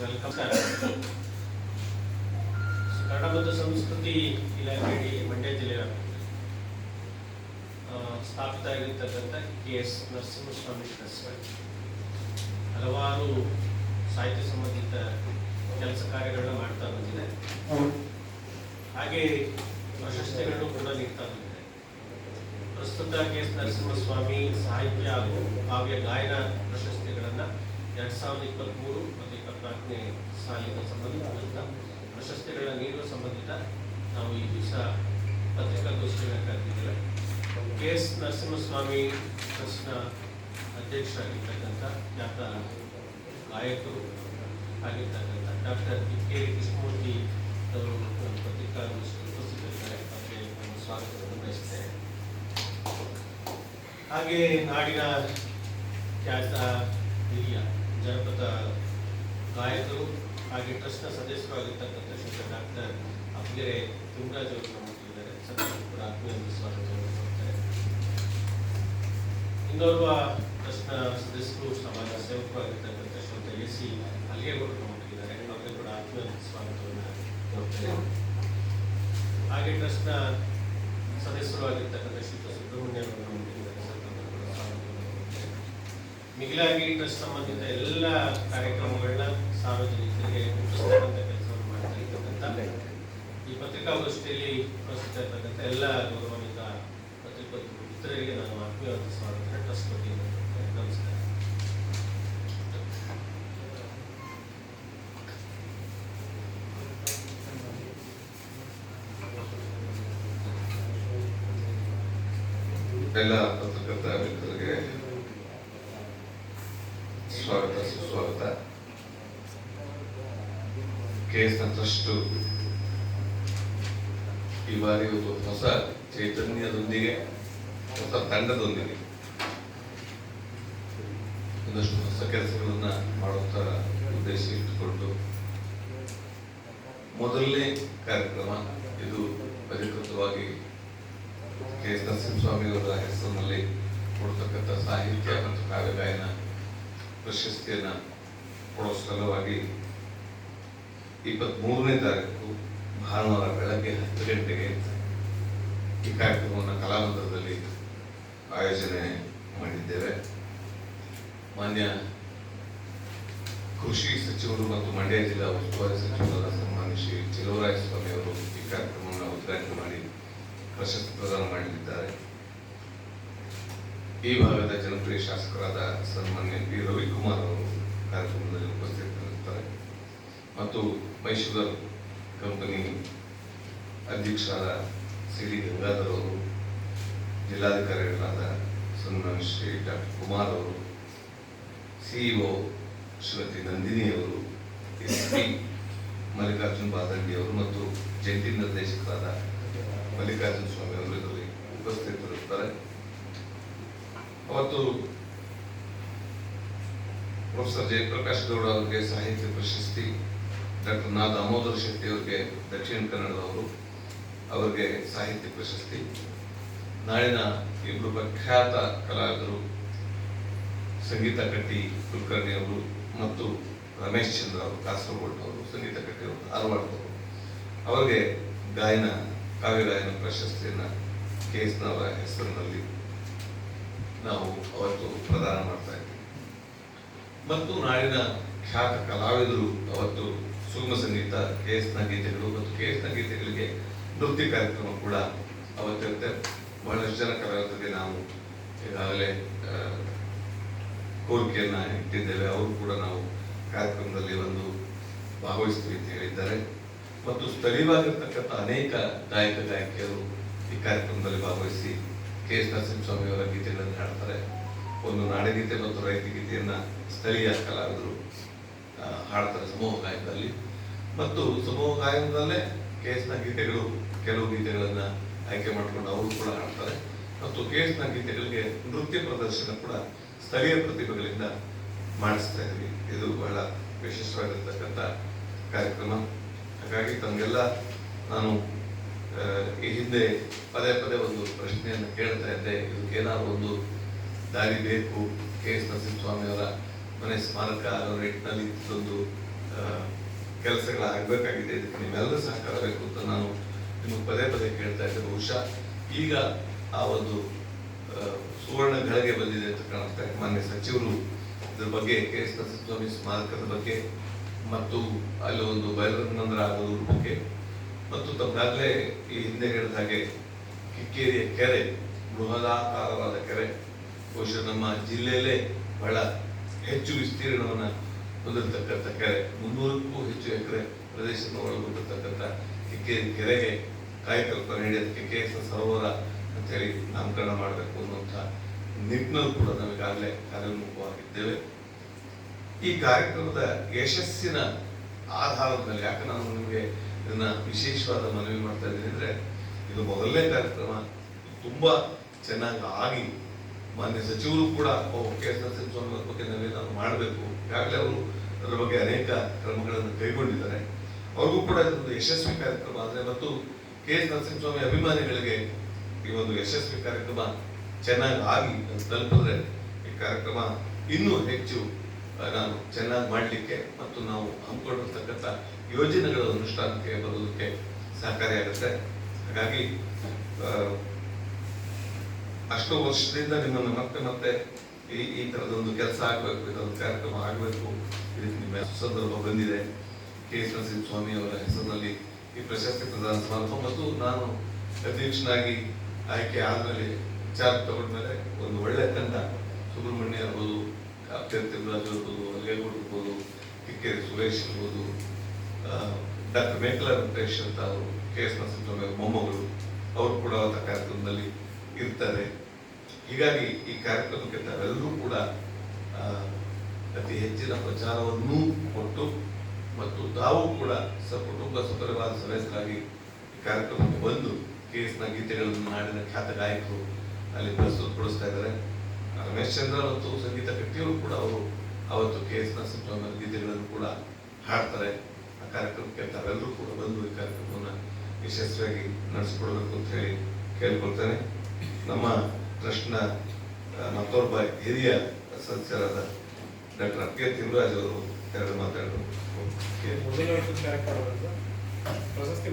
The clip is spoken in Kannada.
ಕನ್ನಡ ಮತ್ತು ಸಂಸ್ಕೃತಿ ಇಲಾಖೆಯಡಿ ಮಂಡ್ಯ ಜಿಲ್ಲೆಯ ಸ್ಥಾಪಿತ ಆಗಿರ್ತಕ್ಕಂಥ ಕೆ ಎಸ್ ನರಸಿಂಹಸ್ವಾಮಿ ಟ್ರಸ್ಟ್ ಹಲವಾರು ಸಾಹಿತ್ಯ ಸಂಬಂಧಿತ ಕೆಲಸ ಕಾರ್ಯಗಳನ್ನ ಮಾಡ್ತಾ ಬಂದಿದೆ. ಹಾಗೆ ಪ್ರಶಸ್ತಿಗಳನ್ನು ಕೂಡ ನೀಡ್ತಾ ಬಂದಿದೆ. ಪ್ರಸ್ತುತ ಕೆ ಎಸ್ ನರಸಿಂಹಸ್ವಾಮಿ ಸಾಹಿತ್ಯ ಹಾಗೂ ಕಾವ್ಯ ಗಾಯನ ಪ್ರಶಸ್ತಿಗಳನ್ನ ಎರಡ್ ಸಾವಿರದ ಇಪ್ಪತ್ತ್ಮೂರು ಮತ್ತು ಇಪ್ಪತ್ನಾಲ್ಕನೇ ಸಾಲಿನ ಸಂಬಂಧಿಸಿದಂಥ ಪ್ರಶಸ್ತಿಗಳ ನೀಡುವ ಸಂಬಂಧಿತ ನಾವು ಈ ದಿವಸ ಪತ್ರಿಕಾಗೋಷ್ಠಿಯನ್ನು ಕರೆದಿದ್ದೇವೆ. ಕೆ ಎಸ್ ನರಸಿಂಹಸ್ವಾಮಿ ಟ್ರಸ್ಟ್ನ ಅಧ್ಯಕ್ಷರಾಗಿರ್ತಕ್ಕಂಥ ಖ್ಯಾತ ಗಾಯಕರು ಆಗಿರ್ತಕ್ಕಂಥ ಡಾಕ್ಟರ್ ಕೆ ಕೃಷ್ಣಮೂರ್ತಿ ಅವರು ನಮ್ಮ ಪತ್ರಿಕಾಗೋಷ್ಠಿ ಉಪಸ್ಥಿತರಿದ್ದಾರೆ. ಅವರಿಗೆ ನಾನು ಸ್ವಾಗತವನ್ನು ಬಯಸ್ತೇನೆ ಹಾಗೆ ನಾಡಿನ ಖ್ಯಾತ ಹಿರಿಯ ಜನಪದ ಟ್ರಸ್ಟ್ನ ಸದಸ್ಯರಾಗಿರ್ತಕ್ಕಂಥ ಶ್ರೀ ಡಾಕ್ಟರ್ ಅಬ್ಗೆರೆ ತುಂಗರಾಜ್ ಅವರು ಸದಸ್ಯರು ಕೂಡ ಆತ್ಮೀಯ ಸ್ವಾಗತವನ್ನು ಕೊಡ್ತಾರೆ ಇನ್ನೋರ್ವ ಟ್ರಸ್ಟ್ನ ಸದಸ್ಯರು ಸಮಾಜ ಸೇವಕರು ಆಗಿರ್ತಕ್ಕಂಥ ಶ್ರೀಯುತ ಎ ಸಿ ಅಲ್ಲಿಗೇಗೌಡರು ನಮ್ಮ ಇದ್ದಾರೆ ಅವರಿಗೆ ಕೂಡ ಆತ್ಮೀಯ ಸ್ವಾಗತವನ್ನು ಕೊಡ್ತಾರೆ ಹಾಗೆ ಟ್ರಸ್ಟ್ನ ಸದಸ್ಯರು ಆಗಿರ್ತಕ್ಕಂಥ ಶ್ರೀಯುತ ಸುಬ್ರಹ್ಮಣ್ಯ ಅವರು ನಮ್ಮ ಇದ್ದಾರೆ ಸರ್ ಸ್ವಾಗತವನ್ನು ಮಿಗಿಲಾಗಿ ಟ್ರಸ್ಟ್ ಸಂಬಂಧಿತ ಎಲ್ಲ ಕಾರ್ಯಕ್ರಮಗಳನ್ನ ಸಾರ್ವಜನಿಕರಿಗೆ ಮುಟ್ಟಿಸ್ತಕ್ಕಂಥ ಕೆಲಸವನ್ನು ಮಾಡ್ತಾ ಇರ್ತಕ್ಕಂಥ ಈ ಪತ್ರಿಕಾಗೋಷ್ಠಿಯಲ್ಲಿ ಉಪಸ್ಥಿತ ಇರ್ತಕ್ಕಂಥ ಎಲ್ಲ ಗೌರವಾನ್ವಿತ ಪತ್ರಿಕೋದ್ಯಮ ಮಿತ್ರರಿಗೆ ನಾನು ಆತ್ಮೀಯವಾದ ಸ್ವಾಗತ ಟ್ರಸ್ಟ್ ಬಗ್ಗೆ. ನಮಸ್ಕಾರ ಎಲ್ಲ ಪತ್ರಕರ್ತ ಮಿತ್ರರಿಗೆ ಸ್ವಾಗತ ಸುಸ್ವಾಗತ. ಕೇಸ್ ಸಂತಷ್ಟು ಈ ಬಾರಿ ಒಂದು ಹೊಸ ಚೈತನ್ಯದೊಂದಿಗೆ, ಹೊಸ ತಂಡದೊಂದಿಗೆ ಒಂದಷ್ಟು ಹೊಸ ಕೆಲಸಗಳನ್ನ ಮಾಡುವಂತ ಉದ್ದೇಶ ಇಟ್ಟುಕೊಂಡು ಮೊದಲನೇ ಕಾರ್ಯಕ್ರಮ ಇದು ಅಧಿಕೃತವಾಗಿ ಕೆ ಎಸ್ ನರಸಿಂಹಸ್ವಾಮಿಯವರ ಹೆಸರಿನಲ್ಲಿ ಕೊಡ್ತಕ್ಕಂಥ ಸಾಹಿತ್ಯ ಮತ್ತು ಕಾವ್ಯ ಪ್ರಶಸ್ತಿಯನ್ನು ಕೊಡೋ ಸಲುವಾಗಿ ಇಪ್ಪತ್ಮೂರನೇ ತಾರೀಕು ಭಾನುವಾರ ಬೆಳಗ್ಗೆ ಹತ್ತು ಗಂಟೆಗೆ ಈ ಕಾರ್ಯಕ್ರಮವನ್ನು ಕಲಾಮಂದಿರದಲ್ಲಿ ಆಯೋಜನೆ ಮಾಡಿದ್ದೇವೆ. ಮಾನ್ಯ ಕೃಷಿ ಸಚಿವರು ಮತ್ತು ಮಂಡ್ಯ ಜಿಲ್ಲಾ ಉಸ್ತುವಾರಿ ಸಚಿವರ ಸನ್ಮಾನ್ಯ ಶ್ರೀ ಚಿಲುವರಾಯ ಅವರು ಈ ಕಾರ್ಯಕ್ರಮವನ್ನು ಉದ್ಘಾಟನೆ ಮಾಡಿ ಪ್ರಶಸ್ತಿ ಪ್ರದಾನ ಮಾಡಲಿದ್ದಾರೆ ಈ ಭಾಗದ ಜನಪ್ರಿಯ ಶಾಸಕರಾದ ಸನ್ಮಾನ್ಯ ಪಿ ರವಿಕುಮಾರ್ ಅವರು ಕಾರ್ಯಕ್ರಮದಲ್ಲಿ ಉಪಸ್ಥಿತರಿರುತ್ತಾರೆ. ಮತ್ತು ಮೈಸೂರ್ ಕಂಪನಿ ಅಧ್ಯಕ್ಷರಾದ ಸಿ ಡಿ ಗಂಗಾಧರ್ ಅವರು, ಜಿಲ್ಲಾಧಿಕಾರಿಗಳಾದ ಸನ್ಮಾನ್ಯ ಶ್ರೀ ಡಾಕ್ಟರ್ ಕುಮಾರ್ ಅವರು ಸಿಇಒ ಶ್ರೀಮತಿ ನಂದಿನಿ ಅವರು, ಎಸ್ ಪಿ ಮಲ್ಲಿಕಾರ್ಜುನ್ ಬಾದಂಡಿ ಅವರು ಮತ್ತು ಜಂಟಿ ನಿರ್ದೇಶಕರಾದ ಮಲ್ಲಿಕಾರ್ಜುನ ಸ್ವಾಮಿ ಅವರು ಇದರಲ್ಲಿ ಉಪಸ್ಥಿತರಿರುತ್ತಾರೆ. ಅವತ್ತು ಪ್ರೊಫೆಸರ್ ಜಯಪ್ರಕಾಶ್ ಗೌಡ ಅವರಿಗೆ ಸಾಹಿತ್ಯ ಪ್ರಶಸ್ತಿ ಡಾಕ್ಟರ್ ನಾ ದಾಮೋದರ ಶೆಟ್ಟಿ ಅವರಿಗೆ ದಕ್ಷಿಣ ಕನ್ನಡದವರು, ಅವರಿಗೆ ಸಾಹಿತ್ಯ ಪ್ರಶಸ್ತಿ. ನಾಳಿನ ಇಬ್ಬರು ಪ್ರಖ್ಯಾತ ಕಲಾವಿದರು ಸಂಗೀತ ಕಟ್ಟಿ ಕುಲಕರ್ಣಿ ಅವರು ಮತ್ತು ರಮೇಶ್ ಚಂದ್ರ ಅವರು ಕಾಸರಗೋಡ್ನವರು ಸಂಗೀತ ಕಟ್ಟಿ ಅವರು ಧಾರವಾಡದವರು ಅವರಿಗೆ ಗಾಯನ, ಕಾವ್ಯ ಗಾಯನ ಪ್ರಶಸ್ತಿಯನ್ನು ಕೆ ಎಸ್ ನವರ ಹೆಸರಿನಲ್ಲಿ ನಾವು ಅವತ್ತು ಪ್ರದಾನ ಮಾಡ್ತಾ ಇದ್ದೀವಿ. ಮತ್ತು ನಾಡಿನ ಖ್ಯಾತ ಕಲಾವಿದರು ಅವತ್ತು ಸುಗಮ ಸಂಗೀತ ಕೆ ಎಸ್ನ ಗೀತೆಗಳು ಮತ್ತು ಕೆ ಎಸ್ನ ಗೀತೆಗಳಿಗೆ ನೃತ್ಯ ಕಾರ್ಯಕ್ರಮ ಕೂಡ ಅವತ್ತಿರುತ್ತೆ ಬಹಳಷ್ಟು ಜನ ಕಲಾವಿದರಿಗೆ ನಾವು ಈಗಾಗಲೇ ಕೋರಿಕೆಯನ್ನು ಇಟ್ಟಿದ್ದೇವೆ. ಅವರು ಕೂಡ ನಾವು ಕಾರ್ಯಕ್ರಮದಲ್ಲಿ ಒಂದು ಭಾಗವಹಿಸ್ತೀವಿ ಅಂತ ಹೇಳಿದ್ದಾರೆ. ಮತ್ತು ಸ್ಥಳೀಯವಾಗಿರ್ತಕ್ಕಂಥ ಅನೇಕ ಗಾಯಕ, ಗಾಯಕಿಯರು ಈ ಕಾರ್ಯಕ್ರಮದಲ್ಲಿ ಭಾಗವಹಿಸಿ ಕೆ ಎಸ್ ನರಸಿಂಹಸ್ವಾಮಿ ಅವರ ಗೀತೆಗಳನ್ನು ಹಾಡ್ತಾರೆ. ಒಂದು ನಾಡಗೀತೆ ಮತ್ತು ರೈತ ಗೀತೆಯನ್ನು ಸ್ಥಳೀಯ ಕಲಾವಿದರು ಹಾಡ್ತಾರೆ ಸಮೂಹ ಗಾಯನದಲ್ಲಿ ಮತ್ತು ಸಮೂಹ ಗಾಯನದಲ್ಲೇ ಕೆ ಎಸ್ನ ಗೀತೆಗಳು, ಕೆಲವು ಗೀತೆಗಳನ್ನು ಆಯ್ಕೆ ಮಾಡಿಕೊಂಡು ಅವರು ಕೂಡ ಹಾಡ್ತಾರೆ. ಮತ್ತು ಕೆ ಎಸ್ನ ಗೀತೆಗಳಿಗೆ ನೃತ್ಯ ಪ್ರದರ್ಶನ ಕೂಡ ಸ್ಥಳೀಯ ಪ್ರತಿಭೆಗಳಿಂದ ಮಾಡಿಸ್ತಾ ಇದ್ವಿ ಇದು ಬಹಳ ವಿಶಿಷ್ಟವಾಗಿರ್ತಕ್ಕಂಥ ಕಾರ್ಯಕ್ರಮ. ಹಾಗಾಗಿ ತಮಗೆಲ್ಲ ನಾನು ಈ ಹಿಂದೆ ಪದೇ ಪದೇ ಒಂದು ಪ್ರಶ್ನೆಯನ್ನು ಕೇಳ್ತಾ ಇದ್ದೆ. ಇದಕ್ಕೆ ಏನಾದ್ರು ಒಂದು ದಾರಿ ಬೇಕು? ಕೆ ಎಸ್ ನರಸಿಂಹಸ್ವಾಮಿ ಅವರ ಮನೆ ಸ್ಮಾರಕ ಆಗೋ ನಿಟ್ಟಿನಲ್ಲಿ ಒಂದು ಕೆಲಸಗಳಾಗಬೇಕಾಗಿದೆ. ಇದಕ್ಕೆ ನಿಮ್ಮೆಲ್ಲರ ಸಹಕಾರ ಬೇಕು ಅಂತ ನಾನು ನಿಮಗೆ ಪದೇ ಪದೇ ಕೇಳ್ತಾ ಇದ್ದೆ. ಬಹುಶಃ ಈಗ ಆ ಒಂದು ಸುವರ್ಣ ಗಳಿಗೆ ಬಂದಿದೆ ಅಂತ ಕಾಣಿಸ್ತಾ ಇದೆ. ಮಾನ್ಯ ಸಚಿವರು ಇದ್ರ ಬಗ್ಗೆ, ಕೆ ಎಸ್ ನರಸಿಂಹಸ್ವಾಮಿ ಸ್ಮಾರಕದ ಬಗ್ಗೆ ಮತ್ತು ಅಲ್ಲಿ ಒಂದು ಬಯಲುರಂಗಮಂದಿರ ಆಗೋದ್ರ ಬಗ್ಗೆ ಮತ್ತು ತಮ್ಮಾಗಲೇ ಈ ಹಿಂದೆ ಹೇಳಿದ ಹಾಗೆ ಕಿಕ್ಕೇರಿಯ ಕೆರೆ, ಬೃಹದಾಕಾರವಾದ ಕೆರೆ, ಬಹುಶಃ ನಮ್ಮ ಜಿಲ್ಲೆಯಲ್ಲೇ ಬಹಳ ಹೆಚ್ಚು ವಿಸ್ತೀರ್ಣವನ್ನು ಹೊಂದಿರತಕ್ಕಂಥ ಕೆರೆ, ಮುನ್ನೂರಕ್ಕೂ ಹೆಚ್ಚು ಎಕರೆ ಪ್ರದೇಶವನ್ನು ಒಳಗೊಂಡಿರ್ತಕ್ಕಂಥ ಕಿಕ್ಕೇರಿ ಕೆರೆಗೆ ಕಾಯಕಲ್ಪ ನೀಡಿ ಅದಕ್ಕೆ ಕೆ, ಎಸ್, ಸರೋವರ ಅಂತೇಳಿ ನಾಮಕರಣ ಮಾಡಬೇಕು ಅನ್ನುವಂಥ ನಿಟ್ಟಿನಲ್ಲೂ ಕೂಡ ನಮಗಾಗಲೇ ಕಾರ್ಯೋನ್ಮುಖವಾಗಿದ್ದೇವೆ. ಈ ಕಾರ್ಯಕ್ರಮದ ಯಶಸ್ಸಿನ ಆಧಾರದ ಮೇಲೆ ಯಾಕೆ ನಾನು ನಿಮಗೆ ಇದನ್ನ ವಿಶೇಷವಾದ ಮನವಿ ಮಾಡ್ತಾ ಇದ್ದೀನಿ ಅಂದರೆ, ಇದು ಮೊದಲನೇ ಕಾರ್ಯಕ್ರಮ ತುಂಬ ಚೆನ್ನಾಗಿ ಆಗಿ ಮಾನ್ಯ ಸಚಿವರು ಕೂಡ ಕೆ ಎಸ್ ಅವ್ರ ಬಗ್ಗೆ ಮಾಡಬೇಕು. ಈಗಾಗಲೇ ಅವರು ಅದರ ಬಗ್ಗೆ ಅನೇಕ ಕ್ರಮಗಳನ್ನು ಕೈಗೊಂಡಿದ್ದಾರೆ. ಅವ್ರಿಗೂ ಕೂಡ ಇದೊಂದು ಯಶಸ್ವಿ ಕಾರ್ಯಕ್ರಮ ಆದರೆ ಮತ್ತು ಕೆ ಎಸ್ ನರಸಿಂಹಸ್ವಾಮಿ ಅಭಿಮಾನಿಗಳಿಗೆ ಈ ಒಂದು ಯಶಸ್ವಿ ಕಾರ್ಯಕ್ರಮ ಚೆನ್ನಾಗಿ ಆಗಿ ತಲುಪಿದ್ರೆ ಈ ಕಾರ್ಯಕ್ರಮ ಇನ್ನೂ ಹೆಚ್ಚು ನಾನು ಚೆನ್ನಾಗಿ ಮಾಡಲಿಕ್ಕೆ ಮತ್ತು ನಾವು ಹಮ್ಮಿಕೊಂಡಿರ್ತಕ್ಕಂಥ ಯೋಜನೆಗಳ ಅನುಷ್ಠಾನಕ್ಕೆ ಬರೋದಕ್ಕೆ ಸಹಕಾರಿಯಾಗುತ್ತೆ. ಹಾಗಾಗಿ ಅಷ್ಟು ವರ್ಷದಿಂದ ನಿಮ್ಮನ್ನು ಮತ್ತೆ ಮತ್ತೆ ಈ ಈ ತರದೊಂದು ಕೆಲಸ ಆಗಬೇಕು, ಇದೊಂದು ಕಾರ್ಯಕ್ರಮ ಆಗಬೇಕು ಇದಕ್ಕೆ ನಿಮ್ಮ ಸಂದರ್ಭ ಬಂದಿದೆ. ಕೆ ಎಸ್ ನರಸಿಂಹ ಸ್ವಾಮಿ ಅವರ ಹೆಸರಿನಲ್ಲಿ ಈ ಪ್ರಶಸ್ತಿ ಪ್ರದಾನ ಸಮಾರಂಭ ಮತ್ತು ನಾನು ಅಧ್ಯಕ್ಷನಾಗಿ ಆಯ್ಕೆ ಆದಮೇಲೆ ಚಾರ್ಜ್ ತಗೊಂಡ್ಮೇಲೆ ಒಂದು ಒಳ್ಳೆ ತಂಡ ಸುಬ್ರಹ್ಮಣ್ಯ ಇರ್ಬೋದು, ಅಭ್ಯರ್ಥಿ ಇರ್ಬೋದು, ಅಲ್ಲೇಗೌಡ ಇರ್ಬೋದು ಕಿಕ್ಕೇರಿ ಸುರೇಶ್ ಇರ್ಬೋದು ಡಾಕ್ಟರ್ ಮೇಕಲ ವೆಂಕಟೇಶ್ ಅಂತ ಅವರು, ಕೆ ಎಸ್ ನರಸಿಂಹಸ್ವಾಮಿ ಮೊಮ್ಮಗಳು, ಅವರು ಕೂಡ ಅಂತ ಕಾರ್ಯಕ್ರಮದಲ್ಲಿ ಇರ್ತಾರೆ ಹೀಗಾಗಿ ಈ ಕಾರ್ಯಕ್ರಮಕ್ಕೆ ತಾವೆಲ್ಲರೂ ಕೂಡ ಅತಿ ಹೆಚ್ಚಿನ ಪ್ರಚಾರವನ್ನು ಕೊಟ್ಟು ಮತ್ತು ತಾವು ಕೂಡ ಸಕುಟುಂಬ ಸಪರಿವಾರ ಸದಸ್ಯರಾಗಿ ಈ ಕಾರ್ಯಕ್ರಮಕ್ಕೆ ಬಂದು ಕೆ ಎಸ್ನ ಗೀತೆಗಳನ್ನು ನಾಡಿನ ಖ್ಯಾತ ಗಾಯಕರು ಅಲ್ಲಿ ಪ್ರಸ್ತುತಪಡಿಸ್ತಾ ಇದ್ದಾರೆ. ರಮೇಶ್ ಚಂದ್ರ ಮತ್ತು ಸಂಗೀತ ಕಟ್ಟಿಯವರು ಕೂಡ ಅವರು ಅವತ್ತು ಕೆ ಎಸ್ ಗೀತೆಗಳನ್ನು ಕೂಡ ಹಾಡ್ತಾರೆ. ಆ ಕಾರ್ಯಕ್ರಮಕ್ಕೆ ತಾವೆಲ್ಲರೂ ಕೂಡ ಬಂದು ಈ ಕಾರ್ಯಕ್ರಮವನ್ನು ಯಶಸ್ವಿಯಾಗಿ ನಡೆಸಿಕೊಡ್ಬೇಕು ಅಂತ ಹೇಳಿ ಕೇಳ್ಕೊಳ್ತೇನೆ. ನಮ್ಮ ಆ, ಮತ್ತೊಬ್ಬ ಹಿರಿಯ ಸದಸ್ಯರಾದ ಡಾಕ್ಟರ್ ಕೆ ತಿಮ್ಮರಾಜ್ ಅವರು ಎರಡು ಮಾತಾಡೋದು ಪ್ರಶಸ್ತಿ